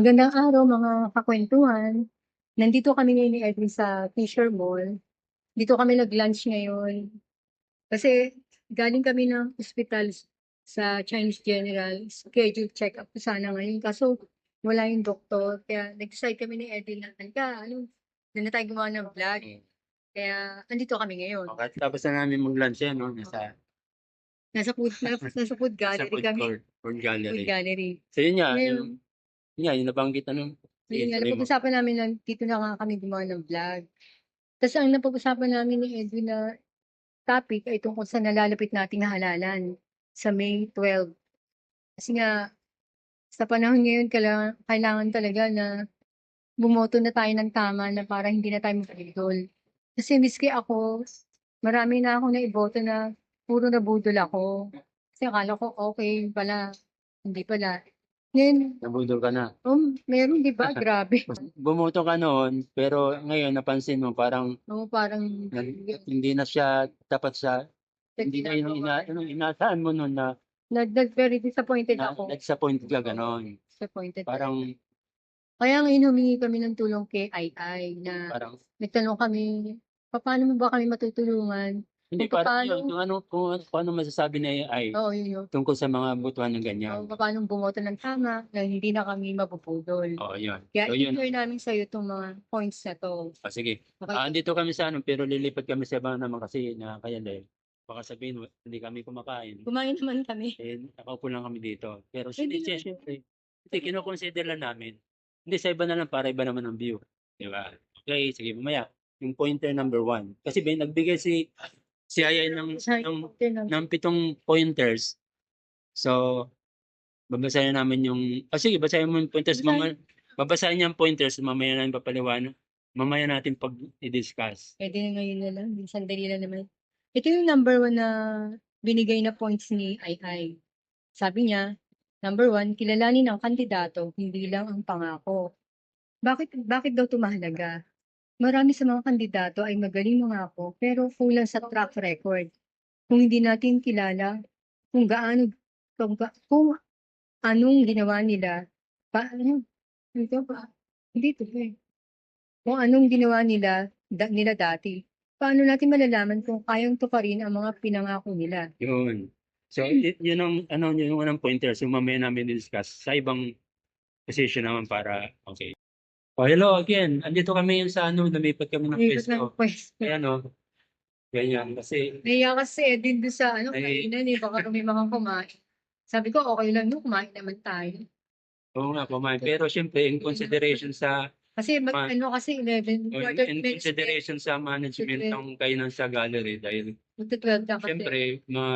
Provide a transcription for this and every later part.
Magandang araw mga kakwentuhan. Nandito kami ngayon ni Edwin sa Fisher Mall. Dito kami nag-lunch ngayon. Kasi galing kami ng hospital sa Chinese General. Schedule check-up ko sana ngayon. Kaso wala yung doktor. Kaya nag-decide kami ni Edwin na, halika, ano, doon na tayo gumawa ng vlog. Kaya nandito kami ngayon. Okay, tapos na namin mag-lunch yan, no? Nasa, Nasa food, nasa food sa gallery food kami. court, food gallery. Food gallery. So yun nga, Ngayon, yung, nga, yung nabanggit ano, Yun nga, mo. napag-usapan namin na dito na nga kami gumawa ng vlog. Tapos ang napag-usapan namin ni Edwin na topic ay tungkol sa nalalapit nating halalan sa May 12. Kasi nga, sa panahon ngayon, kailangan, kailangan talaga na bumoto na tayo ng tama na para hindi na tayo mapagidol. Kasi miski ako, marami na ako na iboto na puro nabudol ako. Kasi akala ko okay pala, hindi pala. Ngayon, Nabudol ka na. um, meron di ba? Grabe. Bumoto ka noon, pero ngayon napansin mo parang Oo, parang nag- hindi na siya dapat sa hindi na yun ina, ano, inaasahan mo noon na, nag, nag very disappointed na ako. disappointed ka ganon. Disappointed. Parang Kaya ngayon humingi kami ng tulong kay Ai Ai na parang nagtanong kami, paano mo ba kami matutulungan? Hindi Kung parang paano- yun, kung ano kung ano, paano masasabi na AI Oo, yun yun. tungkol sa mga butuhan ng ganyan. O, paano bumoto ng tama na hindi na kami mabubudol. Oh, yun. Kaya So yun. i-share namin sa iyo itong mga points na to. Ah, sige. Okay? Ah, andito kami sa ano, pero lilipat kami sa ibang naman kasi na kaya dahil baka sabihin hindi kami kumakain. Kumain naman kami. Eh, nakaupo lang kami dito. Pero Pwede hindi, naman. siyempre, hindi, kinoconsider lang namin. Hindi, sa iba na lang para iba naman ang view. Di ba? Okay, sige, mamaya. Yung pointer number one. Kasi ba, nagbigay si si Ayay ng, ng, ng pitong pointers. So, babasahin namin yung, ah sige, basahin mo yung pointers. Mama, babasahin niya ang pointers, mamaya natin papaliwanag. Mamaya natin pag i-discuss. Pwede na ngayon na lang. Sandali lang naman. Ito yung number one na binigay na points ni Ai. Sabi niya, number one, kilalanin ang kandidato, hindi lang ang pangako. Bakit, bakit daw ito mahalaga? Marami sa mga kandidato ay magaling mangako pero kulang sa track record. Kung hindi natin kilala kung gaano, kung, kung anong ginawa nila, paano, ito pa, hindi ito eh. Kung anong ginawa nila, da, nila dati, paano natin malalaman kung kayang tuparin ang mga pinangako nila? Yun. So, yun ang, ano, yun yung unang pointers. Yung mamaya namin discuss sa ibang position naman para, okay. Oh, hello again. Andito kami yung sa ano, lumipat kami ng Ikot ng pwesto. pwesto. Kaya ano, ganyan. Kasi, Naiya kasi Edwin doon sa ano, Ay. kainan eh, baka kami mga kumain. Sabi ko, okay lang no, kumain naman tayo. oo nga, kumain. Pero syempre, in consideration sa, Kasi mag, Ma- ano kasi 11, in, quarter in consideration sa management ng kainan sa gallery dahil magta-12 na kasi. Siyempre, mga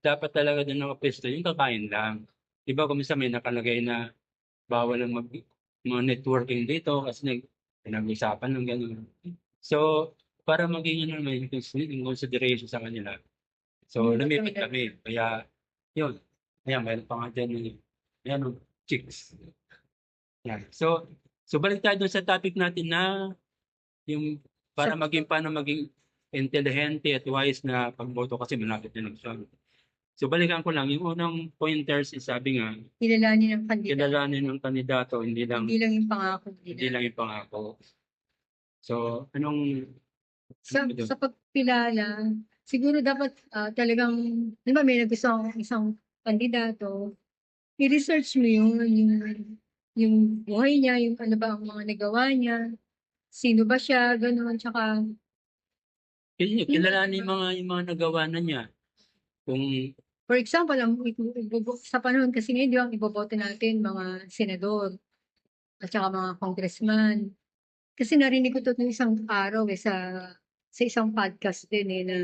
dapat talaga din nakapesto yung kakain lang. Di ba kung minsan may nakalagay na bawal ang mag mga networking dito kasi nag pinag-usapan ng gano'n. So, para maging ano yung consideration sa kanila. So, okay. kami. Kaya, yun. Ayan, mayroon pa nga dyan yung, ayan, chicks. Yan. So, so balik tayo dun sa topic natin na yung para maging paano maging intelligente at wise na pagboto kasi malapit na eleksyon. So balikan ko lang, yung unang pointers is sabi nga, Kilalanin ang kandidato. kilalanin ng kandidato, hindi lang, Hindi lang yung pangako hindi nila. lang yung pangako. So, anong, Sa, ano sa pagkilala, siguro dapat ah, talagang, di ba may nagustuhan isang kandidato, i-research mo yun, yung, yung buhay niya, yung ano ba ang mga nagawa niya, sino ba siya, gano'n, tsaka Kil- kilalanin yung mga, yung mga nagawa na niya. Kung, For example, ang ibubo- sa panahon kasi ngayon, di ba, ang iboboto natin mga senador at saka mga congressman. Kasi narinig ko to nung isang araw eh, sa, sa isang podcast din eh, na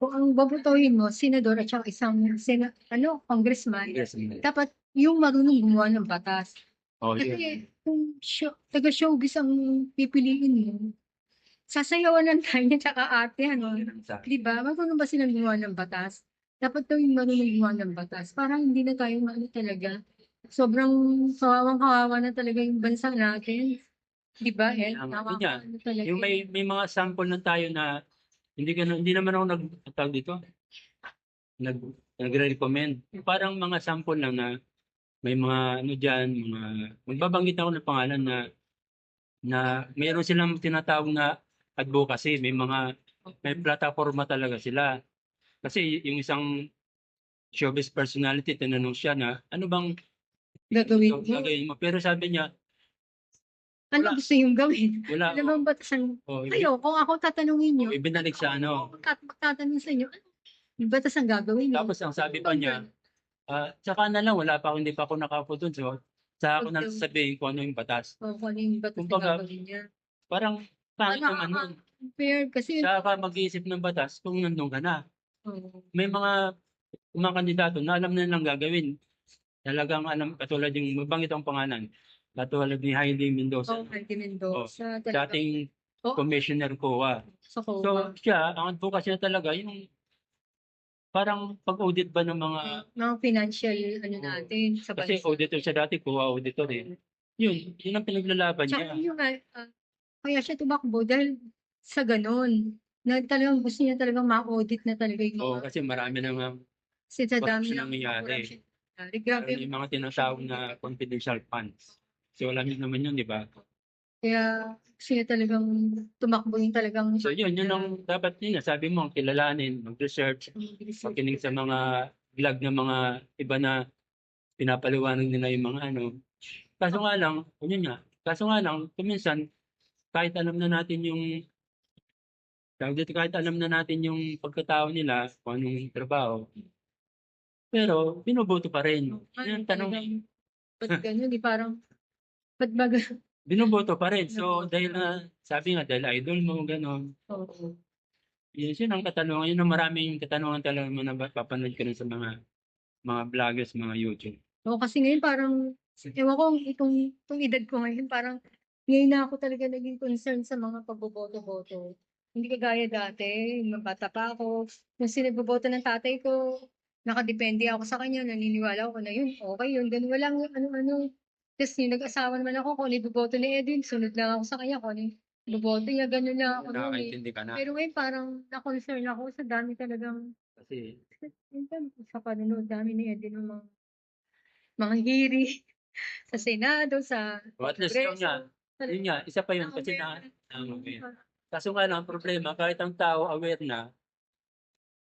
kung ang bobotohin mo, senador at saka isang sena, ano, congressman, yes, dapat yung marunong gumawa ng batas. oh. Kasi kung show, taga-showbiz ang pipiliin mo, sasayawan lang tayo niya tsaka ate, ano, Sa- Di ba? Marunong ba silang gumawa ng batas? Dapat daw yung marunong gumawa ng batas. Parang hindi na tayo ano talaga. Sobrang kawawang-kawawa na talaga yung bansa natin. Di ba, Yun yan. ano talaga. Yung may, may mga sample na tayo na, hindi, ka, na- hindi naman ako nag, tawag dito, nag, nagre-recommend. Parang mga sample lang na may mga ano diyan, mga magbabanggit ako ng pangalan na na mayroon silang tinatawag na advocacy, may mga may plataforma talaga sila. Kasi yung isang showbiz personality tinanong siya na ano bang Gagawin mo. gagawin mo? Pero sabi niya, Ano wala. gusto yung gawin? wala. Ano bang batasan? Oh, Kayo, kung ako tatanungin nyo, oh, ibinalik sa ano. ako tat- tatanungin sa inyo, ano? Batas ang gagawin nyo? Tapos ang sabi pa niya, ah, tsaka na lang, wala pa, hindi pa ako nakaupo dun. So, sa ako na Okay. sasabihin kung ano yung batas. O kung ano yung batas Kumbaga, gagawin niya. Parang pangit Ano, naman ah, nun. Fair, kasi, Sa ka mag-iisip ng batas kung nandun ka na. oh, May mga mga kandidato na alam na nilang gagawin. Talagang alam, katulad yung mabangit ang pangalan. Katulad ni Heidi Mendoza, oh, Heidi Mendoza, talaga, dating Oh. commissioner COA. sa So, COA. siya, ang advocacy niya talaga, yung parang pag-audit ba ng mga, mga financial, ano Oo. natin, sa kasi bansa. auditor siya dati, COA auditor eh. Yun, yun ang pinaglalaban Tsaka niya. yung, ah, ah, kaya siya tumakbo dahil sa ganun, na talagang gusto niya talagang ma-audit na talaga yung Oo, mga, kasi marami na nga kasi sa dami corruption ng nangyayari. corruption nangyayari. Grabe, yung mga tinatawag na confidential funds. So, alam niyo naman yun, di ba? kaya gusto niya talagang tumakbo yung talagang So, yun, yun ang dapat yun. nga, Sabi mo, kilalanin, mag-research, makinig sa mga vlog ng mga iba na pinapaliwanag nila yung mga ano. Kaso nga lang, yun nga, kaso nga lang, kuminsan, kahit alam na natin yung tawag dito, kahit alam na natin yung pagkatao nila, kung anong trabaho, pero binoboto pa rin. Yun ang tanong, Ba't ganun, di parang, ba't ba ganun? binoboto pa rin. So, dahil na, sabi nga, dahil idol mo, gano'n, Oo. Yun, yun ang katanungan. Yun ang maraming katanungan talaga mo na papanood ka rin sa mga mga vloggers, mga YouTube. Oo, kasi ngayon parang, ewan ko, itong, itong edad ko ngayon, parang, ngayon na ako talaga naging concern sa mga pagboboto-boto. Hindi kagaya dati, yung bata pa ako, nung sinagboboto ng tatay ko, nakadepende ako sa kanya, naniniwala ako na yun, okay yun, ganun, walang ano-ano. Tapos yung nag-asawa naman ako, kung ano yung boboto ni Edwin, sunod lang ako sa kanya, kung ano yung boboto niya, ganun lang ako. noon eh. Nakakaintindi ka na. Pero ngayon parang na-concern ako sa dami talagang Kasi, sa panonood namin ni Eddie ng mga mga hearing sa Senado, sa o at least yun Kongreso. Yun nga, isa pa yun kasi na, na kaso nga lang, ang problema, kahit ang tao aware na,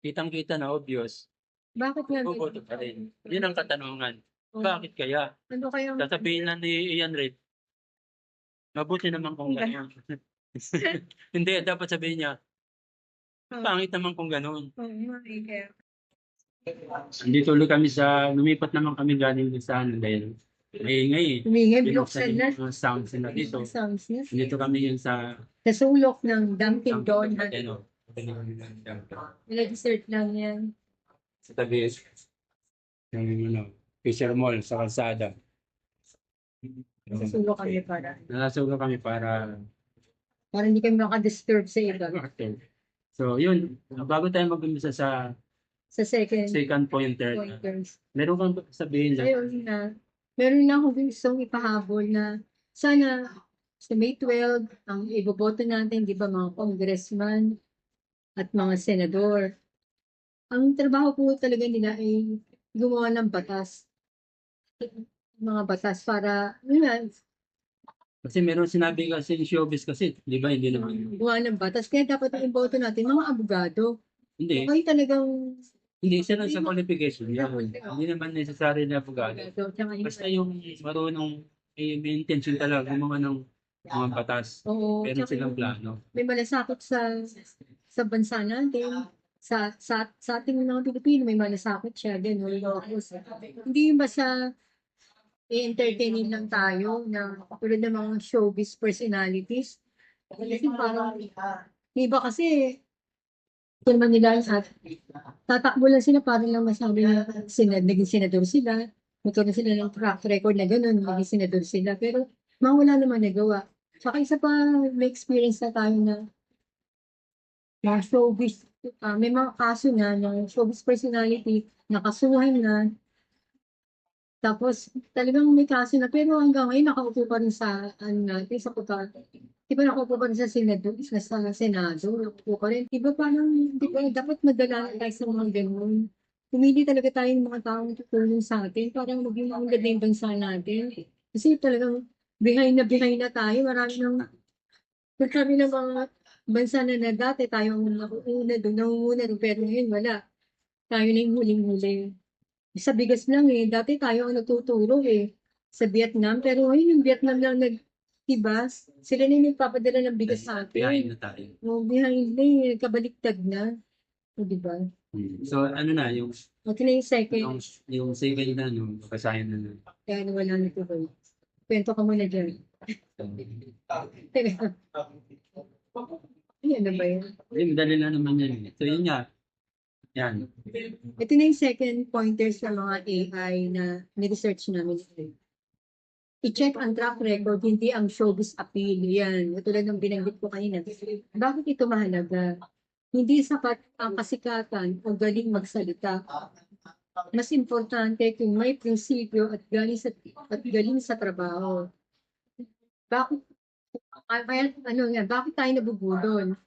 kitang-kita na obvious, Bakit nga boboto pa rin. Yun ang katanungan. Oo. Bakit kaya? Ano kaya Sasabihin na ni Ian Reid, mabuti naman kung gano'n. Hindi, dapat sabihin niya, Oo. pangit naman kung. Oo eh, kaya Dito ulit kami sa, lumipat naman kami galing sa ano dahil eh. Humingay, Binuksan binuksan na. yung mga sounds nila dito. Sounds niya. Dito kami yun sa Sa sulok ng Dunkin' Donut. Ano, Wala dessert lang yan. sa tabi ng ano, Fisher Mall sa kalsada. Sa sulok kami para. Nasasulo kami para Para hindi kami makadisturb sa iba. So, yun. Bago tayo mag-umisa sa Sa second second pointer, pointers. meron kang sabihin lang. Ayun na, meron na akong gustong ipahabol na sana sa May 12, ang iboboto natin, di ba, mga congressman at mga senador. Ang trabaho po talaga nila ay gumawa ng batas. Mga batas para, yun nga, Kasi meron sinabi kasi yung showbiz kasi, di ba? Hindi naman. gumawa ng batas. Kaya dapat ang iboto natin, mga abogado. Hindi. Okay talagang Hindi isa lang sa qualification. Yan. Hindi. Hindi naman necessary na abogado. abogado. Tsaka yung- Basta yung marunong may, may intention talaga gumawa ng mga batas. Oo, Meron tsaka silang yung- plano. may malasakit sa sa bansa natin. Sa, sa, sa ating mga Pilipino, may malasakit siya. Ganun. Tapos, hindi yung basta i-entertainin lang tayo na tulad ng mga showbiz personalities. Kasi parang, yung iba kasi, naman nila at tatakbo lang sila para lang masabi na sinad, naging senador sila. Magkaroon sila ng track record na gano'n, naging senador sila. Pero, mga wala naman nagawa. Saka isa pa, may experience na tayo na mga showbiz, ah, may mga kaso na ng showbiz personality, nakasuhan na. Tapos, talagang may kaso na, pero hanggang ngayon nakaupo pa rin sa, ano natin, sa kuta. Di ba nakaupo pa rin sa Senado, sa, sa Senado, nakaupo pa rin. Di ba parang, di ba, dapat madala tayo sa mga ganun. pumili talaga tayo ng mga taong tutulong sa atin para maging maunlad na yung bansa natin. Kasi talagang behind na behind na tayo. Marami ng, marami ng mga bansa na na dati tayo ang nakuuna doon, nangunguna doon, pero ngayon wala. Tayo na yung huling-huli. Sa bigas lang eh. Dati tayo ang nagtuturo eh sa Vietnam. Pero ngayon yung Vietnam lang nag-ibas. Sila na yung nagpapadala ng bigas sa Behind atin. na tayo. Oh, behind na eh. Kabaliktad na. O, diba? Hmm. So, ano na, yung, O, na yung second. yung, yung second na, no, kasayan na na. Kaya wala na ito. Kwento ka muna dyan. Teka. Ano ba yun? Hindi, madali na naman yan. eh. So, yun nga. Yan. Ito na yung second pointers sa mga AI na ni-research namin. I-check ang track record, hindi ang showbiz appeal. Yan. Tulad ng binanggit ko kanina. Bakit ito mahalaga? Hindi sapat ang kasikatan o galing magsalita. Mas importante kung may prinsipyo at galing sa, at galing sa trabaho. Bakit kaya, ano nga, bakit tayo nabubulol?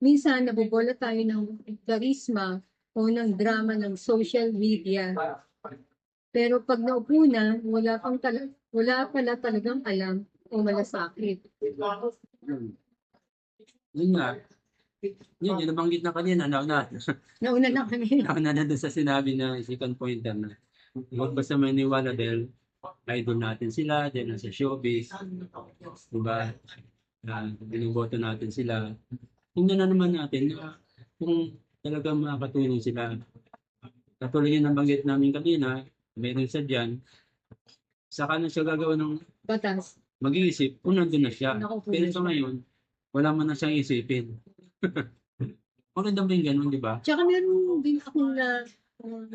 Minsan, nabubola tayo ng charisma o ng drama ng social media. Pero pag naupo na, wala, pang tala- wala pala talagang alam o malasakit. Yun. Nga. Yun, yung nabanggit na kanina, nauna, Nauna na kami. nauna na doon sa sinabi na second pointer na huwag basta maniwala dahil idol natin sila, dahil nasa showbiz, diba? Na binuboto natin sila. Tingnan na naman natin na kung talagang makakatulong sila. Katulad yung nabanggit namin kanina, meron siya dyan, saka na siya gagawa ng Batas. mag-iisip kung nandun na siya. Pero sa ngayon, wala man na siyang isipin. Maganda ba yung ganun, di ba? Tsaka meron din akong na um,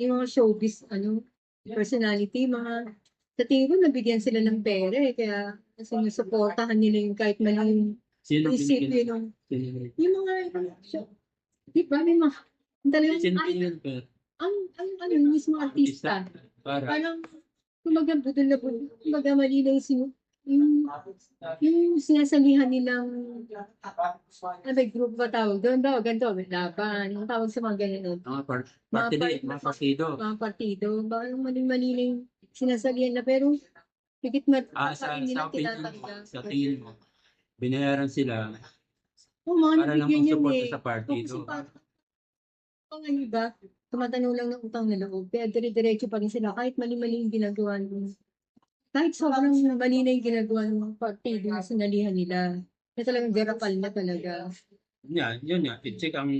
yung mga showbiz, ano, personality, mga sa tingin ko nabigyan sila ng pera eh, kaya sinusuportahan nila yung kahit maling Sino isipin yung, Sino yung mga show. Di ba, may mga talagang, sino ay? Ang, ang, ano, yung mismo artista. Para. Parang, kumaga budol na budol, kumaga mali na yung, sinu- yung, yung sinasalihan nilang, ano ba, group ba tawag doon? Daw, ganito, laban, ang tawag sa mga ganyan, Mga part, Mga party part- mga partido. mga partido, parang maling-mali na yung sinasalihan na, pero, higit mat, Ah, sa, hindi sa na opinion mo, sa tingin mo, binayaran sila Oo, mga para lang nabigyan yan mag-support eh. sa partido. Ang ano ba, tumatanong lang ng utang na loob, pero dire-diretso pa rin sila, kahit mali-mali yung ginagawa nung, kahit sobrang mali na yung ginagawa ng partido na sinalihan nila, na talagang garapal na talaga. Yan, yun nga, i-check ang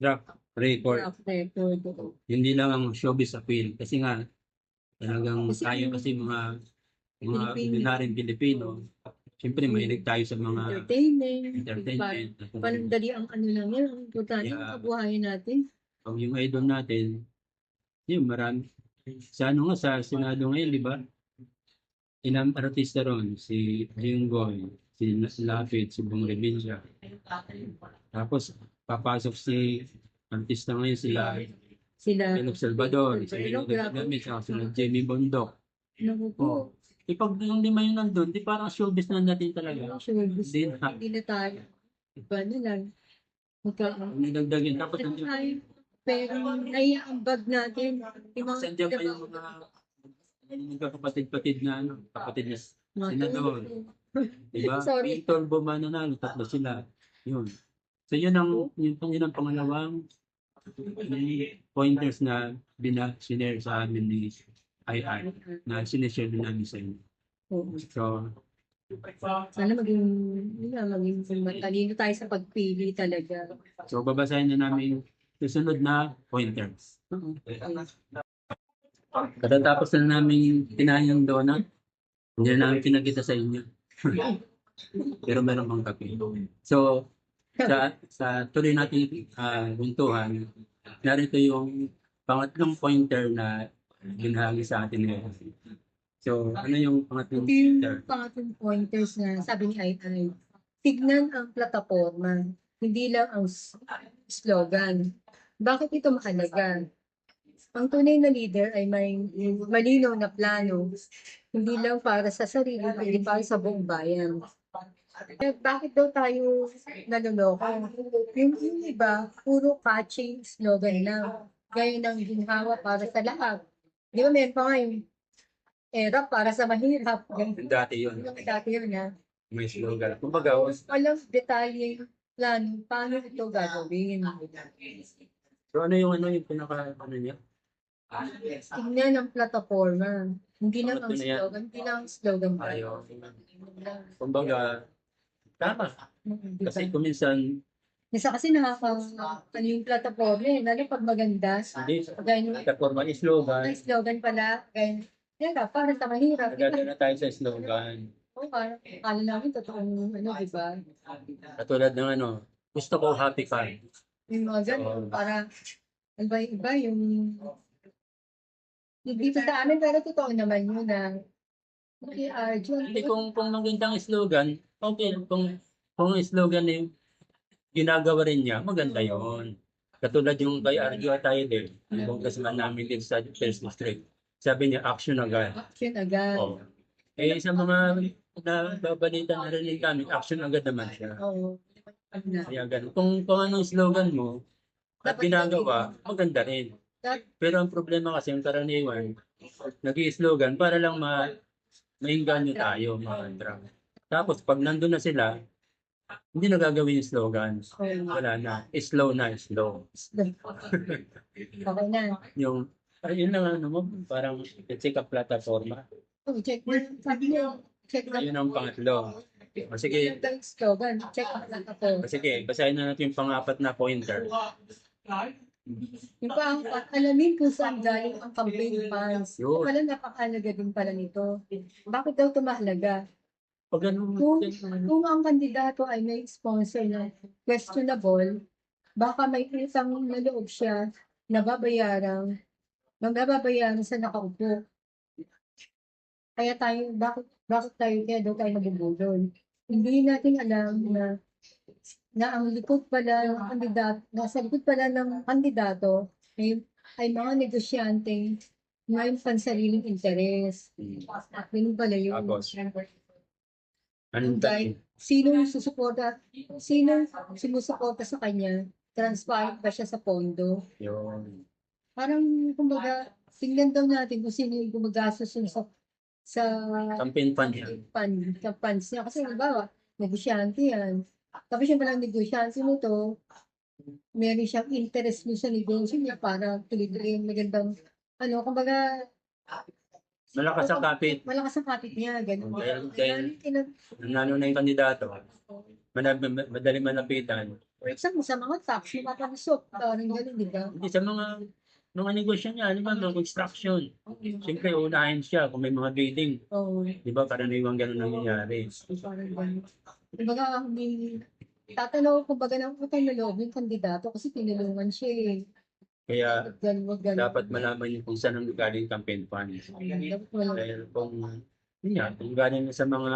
draft record. Track record. Hindi lang ang showbiz appeal. Kasi nga, talagang Kasi tayo kasi mga mga Pilipino. ordinaryong Pilipino, siyempre mahilig tayo sa mga Entertainment. entertainment. Panandali ang ano lang yan, ang importante Yeah. ang kabuhayan natin. Pag yung idol natin, yun, marami. Sa ano nga, sa Senado ngayon, di ba? Ilang artista ron, si Jinggoy, si Lapid, si Bong Revilla. Tapos, papasok si artista ngayon sila Sila, Felix Salvador, si grabe. Gamit, sila Jamie Bondok. naku po, Oh. Eh, pag yung lima yun nandun, di parang showbiz na natin talaga. gusto, Hindi na. tayo. Iba na lang. Magka- Nagdagdagin. Tapos? Pero naiambag natin. Yung mga pa yung mga magkakapatid-patid na ano, kapatid mga senador. Diba? Sorry. Victor Boma nanalo, tatlo sila. Yun. So yun ang, yun, yun ang pangalawang pointers na bina, sinare sa amin ni IR na sinishare din namin sa inyo. Oo. So, Sana maging, yun maging matalino tayo sa pagpili talaga. so babasahin na namin yung susunod na pointers. Oo. Katatapos na namin kinain yung donut, hindi na namin pinakita sa inyo. Pero meron pang kape. So, sa, sa tuloy natin uh, buntuhan, narito yung pangatlong pointer na binahagi sa atin ngayon. So, ano yung pangatlong Ito yung pointer? pangatlong pointers na sabi ni Ai Ai. Tignan ang plataforma, hindi lang ang slogan. Bakit ito mahalaga? Ang tunay na leader ay may malinaw na plano, hindi lang para sa sarili, kundi para sa buong bayan. Bakit daw tayo naloloko? Yung, yung iba, puro catchy slogan lang. gaya ng ginhawa para sa lahat. Di ba meron pa nga yung era para sa mahirap. Ganun. Dati yun. Yung dati yun ha. May slogan. Kumbaga, Walang detalye plan paano ito gagawin. So ano yung ano yung pinaka ano niya? Tingnan ang plataforma. Hindi lang ang Ano yan? slogan, hindi lang ang slogan. Ayaw. Kumbaga, tama. Ba? Kasi kung minsan, Isa kasi nakaka, ano yung plataforma eh, lalo pag maganda. hindi, platform ang slogan, ang slogan pala, gaya, yan ka, para sa mahirap. Di ba? nagdadala tayo sa slogan. Oo, parang akala namin totoong ano, di ba? Katulad ng ano, gusto ko happy ka. Yung mga ganun, para, iba, iba yung, yung dito sa amin, pero totoo naman yun na, okay, Arjun, Hindi kung kung magandang slogan, okay. Kung kung slogan yung ginagawa rin niya, maganda yon. Katulad yung kay Arjo Atayde, yung congressman namin din sa First District. Sabi niya, action agad. action agad. Oh. Eh, sa mga nababalita na rin kami, action agad naman siya. Oo. Ano. Kaya ganun. Kung, kung anong slogan mo, at Dapat ginagawa, maganda rin. Dapat- Pero ang problema kasi yung karaniwan, nag slogan para lang ma maingganyo tayo, mga drunk. Tapos pag nandun na sila, hindi na gagawin yung slogan. Wala na. Slow na, slow. Okay na. Yung, ayun lang ano mo, parang let's say ka plataforma. Oh, check. Sabi niya, check na. Ayun ang pangatlo. O sige, Yung slogan, check na ako. o sige, basahin na natin yung pangapat na pointer. Yung pang alamin kung saan galing ang campaign funds. Yun. Wala napakahalaga din pala nito. Bakit daw ito mahalaga? Pag ganun, Kung, kung ang kandidato ay may sponsor na questionable, baka may utang na loob siya na babayaran, na nababayaran sa nakaupo. Kaya tayo, bakit, bakit tayo, kaya daw tayo nabubudol? Hindi natin alam na na ang likod pala ng kandidato, nasa likod pala ng kandidato ay, ay mga negosyante may pansariling interes. Ganun pala yun. Tapos, anong Dahil sino yung susuporta, sino sumusuporta sa kanya, transparent ba siya sa pondo? Yun. Parang, kumbaga, tingnan daw natin kung sino yung gumagastos sa sa Campaign fund yan. pan, sa funds niya. Kasi, halimbawa, negosyante yan. Tapos yung palang negosyante nito, meron siyang interest mo sa negosyo niya para tuloy-tuloy yung magandang, ano, kumbaga, Malakas ang kapit. malakas ang kapit niya, ganun. Dahil- dahil- tinan- Nanalo na yung kandidato. Madali, madali malapitan. For example, sa mga tax, mapapalusok, parang gano'n, di ba? Hindi sa mga mga negosyo niya, di ba, mga construction. Siyempre, unahin siya kung may mga bidding. Oo, Di ba, karaniwang ganun ang gano'n. Kumbaga, may tatanaw ko baga ng loob yung kandidato kasi tinulungan siya eh. Kaya, Ganun, wag ganun. dapat malaman niyo kung saan ang galing campaign fund. Dapat wala. Dahil kung, yun nga, kung galing na sa mga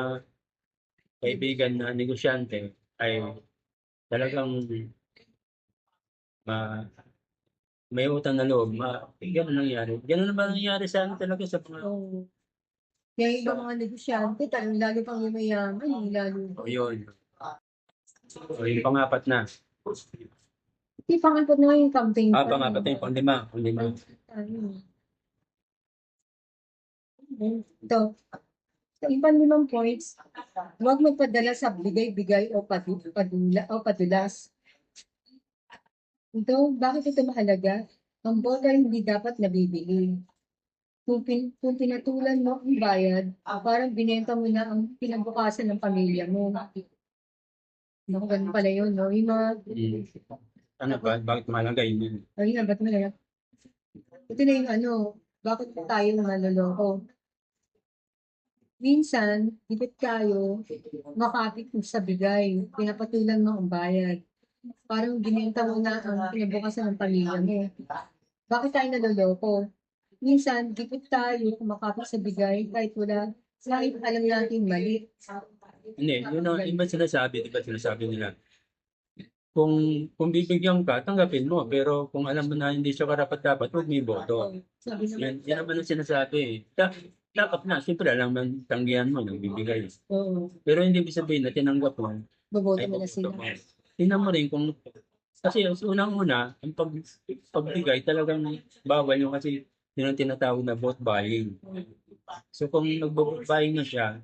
kaibigan na negosyante, ay talagang ma, may utang na loob, ma, ganun nangyari. Ganun na ba nangyari sa ano talaga sa mga, Oo. Kaya yung ibang mga negosyante, talagang lalo pang yumayaman, yung lalo. o yun. O yung pangapat na. Hindi pangapat na nga yung campaign. Ah, pa, pangapat na yung panglima. Panglima. Ito. Sa ibang limang points, huwag magpadala sa bigay-bigay o padu- padula o padulas. Ito, bakit ito mahalaga? Ang bola hindi dapat nabibili. Kung, pin, kung pinatulan mo ang bayad, parang binenta mo na ang pinabukasan ng pamilya mo. No, ganun pala yun, no? Yung mga Mm. Ano ba? Bakit mahalaga yun? Ay, na, ba't malaya? Ito na yung ano, bakit tayo naloloko? Minsan, higit tayo, makapit sa bigay, pinapatulan mo ang bayad. Parang binenta mo na ang pinabukasan ng pamilya mo. Bakit tayo naloloko? Minsan, higit tayo kumakapit sa bigay kahit wala, kahit alam natin mali. Hindi, yun ang iba sinasabi, di ba sinasabi nila. Kung kung bibigyan ka, tanggapin mo. Pero kung alam mo na hindi siya karapat dapat, huwag. Sabi naman, Yan, yan naman ang sinasabi. eh. Da, dapat na, siyempre alam mo, tanggihan mo, nagbibigay. oo, Pero hindi ibig sabihin na tinanggap mo, boboto ay mo na boboto sila. mo. Tingnan mo rin kung Kasi unang-una, ang pag, pagbigay talagang bawal yung kasi yun ang tinatawag na vote buying. So kung nag-vote buying na siya,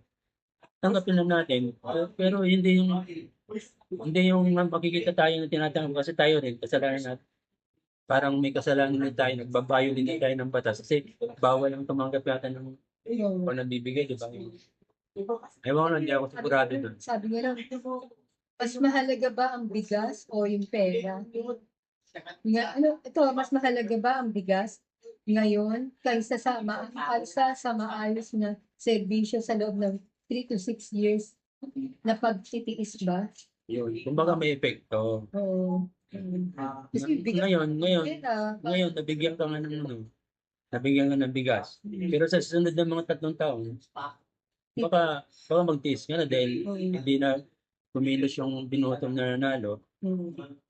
tanggapin lang natin. Pero, pero hindi yung hindi yung makikita tayo na tinatanggap kasi tayo rin kasalanan natin. Parang may kasalanan din tayo, nagbabayo din tayo ng batas kasi bawal ang tumanggap yata ng Yung- kung nabibigay, di ba? Ewan ko hindi ako sigurado doon. Sabi nga lang, mas mahalaga ba ang bigas o yung pera? Nga, ano, ito, mas mahalaga ba ang bigas ngayon kaysa sa, ma kaysa sa maayos na serbisyo sa loob ng 3 to 6 years na pagtitiis ba? Yun. Kumbaga may epekto. Oo. Mm. Kasi bigas Ngayon, ngayon, pera, ngayon, nabigyan ka nga ng ano, nabigyan ka ng bigas. Pero sa susunod ng mga tatlong taon, baka, baka magtiis ka na dahil hindi na kumilos yung binotong na nanalo,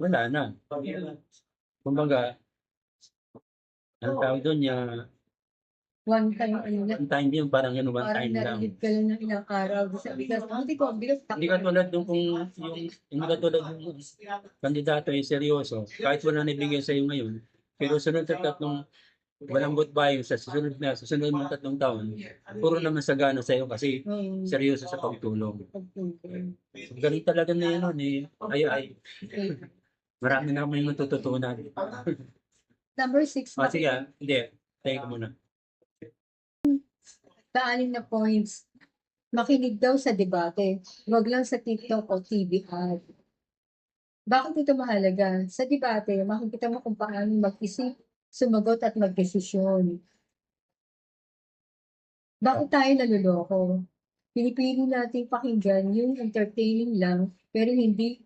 wala na. Kumbaga, ang tawag doon niya, one time, ano na, one time yun, parang yun, one parang time lang. narilib ka lang ng ilang araw sa bigas. Hindi ko, bigas, Hindi ka tulad nung kung yung, hindi ka tulad yung kandidato ay seryoso, kahit wala na ibigay sa iyo ngayon, pero sunod sa tatlong walang buying sa susunod na susunod ng tatlong taon, puro naman sagana sa iyo kasi Mm, seryoso sa pagtulong. So, ganun talaga na yun, eh. ay ay, marami na kami matututunan. Number six, O sige, ah, hindi, tayo muna. Paanin na points. Makinig daw sa debate, wag lang sa TikTok o TV ad. Bakit ito mahalaga? Sa debate, makikita mo kung paano mag-isip, sumagot at magdesisyon. Bakit tayo naluloko? Pinipili natin pakinggan yung entertaining lang, pero hindi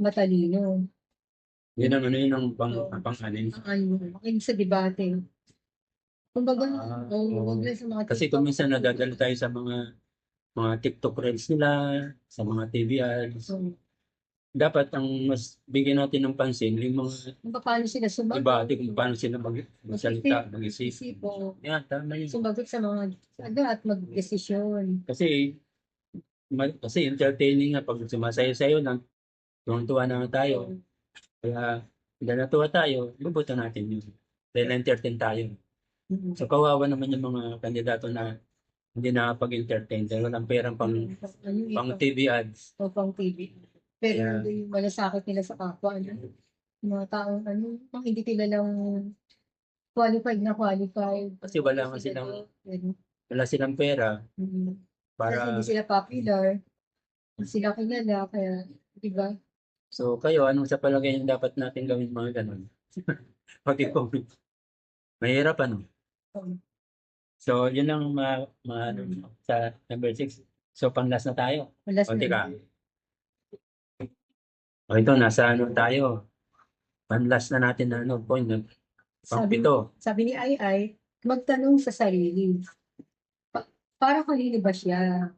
matalino. Yun ang ano yun ang pang, ang pang-anin. Ang ano, makinig sa debate. Kumbaga, Ah, oh, oo. wag lang sa mga Kasi kung minsan nadadala tayo sa mga mga TikTok reels nila, sa mga TV ads, So, dapat ang mas bigyan natin ng pansin yung mga kung paano sila sumagot. debate kung paano sila mag magsalita, mag-isip. Yan, tama yun. sumagot sa mga ano at magdesisyon. Kasi ma- kasi entertaining nga pag sumasayo-sayo lang, tuwang-tuwa na nga tayo. Kaya dahil natuwa tayo, bubuto natin yun. Dahil entertain tayo. Mm. So kawawa naman yung mga kandidato na hindi nakapag-entertain dahil walang perang pang, ito? pang TV ads. O pang TV. Pero Yeah. hindi yung malasakit nila sa kapwa. Ano? Yung Mga taong ano, mga hindi kilalang qualified na qualified. Kasi wala nga Sila silang, doon. Ano, wala silang pera mm. Kasi para hindi sila popular. Hindi sila kilala. Kaya, di ba? So kayo, anong sa palagay yung dapat natin gawin mga ganun? Pag-comment. Mahirap ano? Oo. So yun lang ma, ma ano, sa number 6. So pang-last na tayo. Wala O teka. O ito, nasa ano tayo? Pang-last na natin na ano, point. no? Sabi, Pang-pito. sabi ni Ai Ai, magtanong sa sarili. Pa- para kanino ba siya?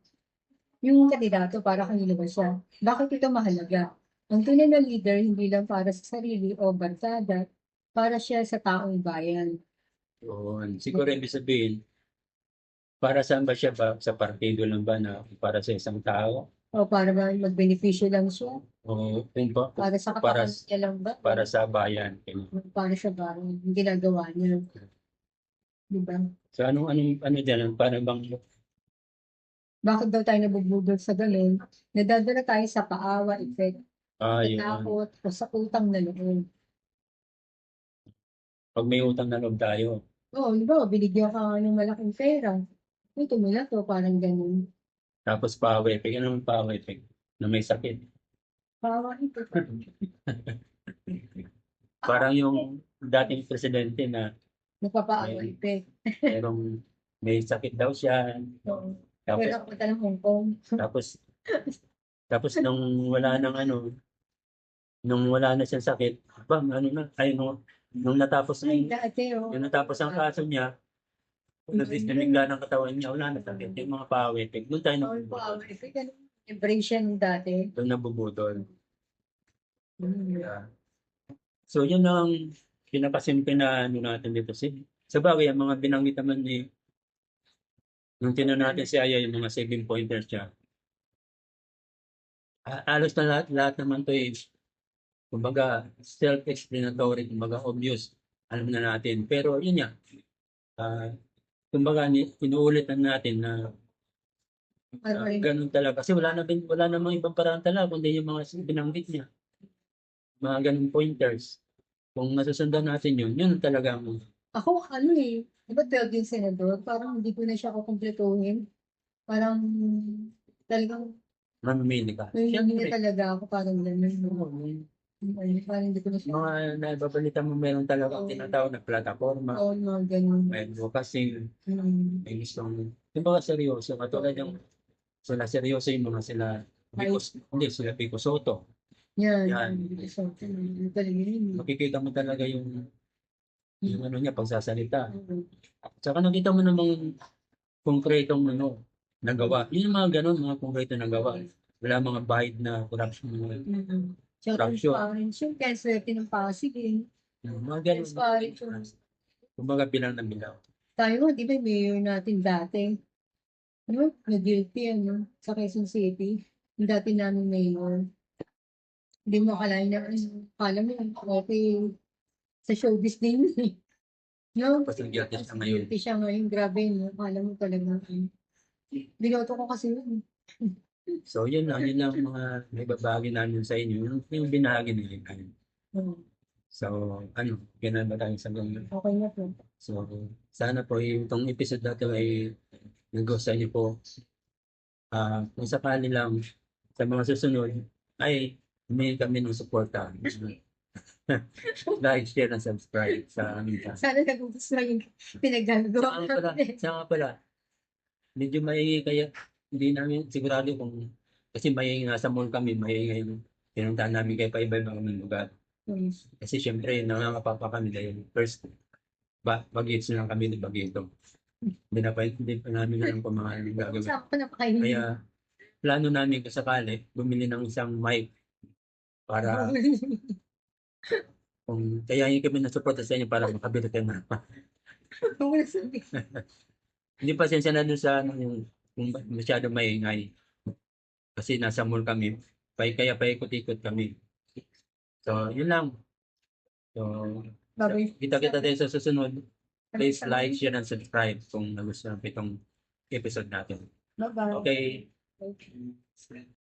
Yung kandidato, para kanino ba siya? Bakit ito mahalaga? Ang tunay na leader, hindi lang para sa sarili o barkada, para siya sa taong bayan. Yun. Siguro ibig sabihin, para saan ba siya ba? Sa partido lang ba na para sa isang tao? O para ba magbenepisyo lang siya? O kung pa, Para sa Para- katawan niya lang ba? para sa bayan? Para sa bayan, yung ginagawa niya. Di ba? So anong anong ano diyan para bang Bakit daw tayo nabubudol sa ganun? Nadadala tayo sa paawa effect, ah sa yun. takot, o sa utang na loob. Pag may utang na loob tayo. Oo, di ba? Binigyan ka ng malaking pera. Ito mo na to, parang ganun. Tapos power effect. Ano naman power effect? Na may sakit. Pawa ito. Parang yung dating presidente na Napapaawa effect. merong may sakit daw siya. Oo. Tapos Pero punta ng Hong Kong. tapos tapos nung wala nang ano nung wala na siyang sakit, ba ano na ay nung, nung natapos na Ay, yung, dati, oh. yung natapos ang kaso niya, nabigla ng katawan niya, wala na sakit. Yung mga power effect, doon tayo pawa nabubudol. effect. Ano? Vibration dati. Doon nabubudol. Mm. Yeah. So yun ang pinakasimple na ano natin dito si sa bagay ang mga binanggit naman ni nung tinan natin si Aya yung mga seven pointers niya. A- Alos na lahat, lahat naman to is kumbaga self-explanatory, kumbaga obvious, alam na natin. Pero yun nga, ah, kumbaga ni- inuulit na natin na rin. ganun talaga. Kasi wala na wala namang ibang paraan talaga kundi yung mga binanggit niya. Mga ganun pointers. Kung nasusundan natin yun, yun talaga ang Ako, ano eh, di ba 12 yung senador? Parang hindi ko na siya kukumpletuhin. Parang talagang mamimili ka. Siyempre, talaga ako parang ganun. oo? Mga naibabalita mo meron talaga Oo. tinatawag na plataforma, Oo, mga ganun. may advocacy, Mm. may gustong, yung mga seryoso, katulad yung sila seryoso yung mga sila, Bicos, hindi, sila Pico Soto. Yan. Yan. Makikita mo talaga yung yung ano niya, pagsasalita. Oo. Tsaka nakita mo namang konkretong ano, nagawa. Yun yung mga ganun, mga konkreto na gawa. Wala mga bahid na corruption. Mga, Tsaka Corruption. transparency, kaya swerte ng Pasig eh. mga ganun. Transparency. Kumbaga bilang na bilang. Tayo nga, di ba, mayor natin dati. Ano? Na-guilty, ano? Sa Quezon City. Yung dati namin mayor. Hindi mo akalain na, ano, akala mo, okay, sa showbiz din yun eh. No? Tapos guilty siya ngayon. Guilty siya ngayon. Grabe, no? Akala mo talaga. ano. Binoto ko kasi yun. So yun lang, yun lang mga may babagi namin sa inyo. Yung, yung binahagi nila. Hmm. So ano, ganun ba tayo sa ganun? Okay na po. So sana po yung itong episode na ito ay nag-go sa inyo po. Ah, kung sakali lang sa mga susunod ay humingi kami ng suporta. like, share, and subscribe sa channel. Sana nagugustuhan yung pinagagawa Saka nga pala, pala, medyo maingay kaya hindi namin sigurado kung kasi maingay nga sa mall kami, maingay yung pinuntahan namin kaya pa-iba-iba kami lugar. Hmm. Kasi syempre, nangangapa pa kami dahil first, ba, bagets lang kami ni Bagito. Hindi na pa, hindi pa namin alam kung mga anong gagawin. Saan pa napakainin? Kaya, plano namin kung sakali, bumili ng isang mic para kung kaya yung kami na support sa inyo para makabili kayo na. Hindi pasensya na dun sa ano, yung, yung masyado maingay. Kasi nasa mall kami. Pay, kaya paikot-ikot kami. So, yun lang. So, kita-kita tayo sa susunod. Please like, share, and subscribe kung nagustuhan itong episode natin. Bye-bye. Okay. Okay.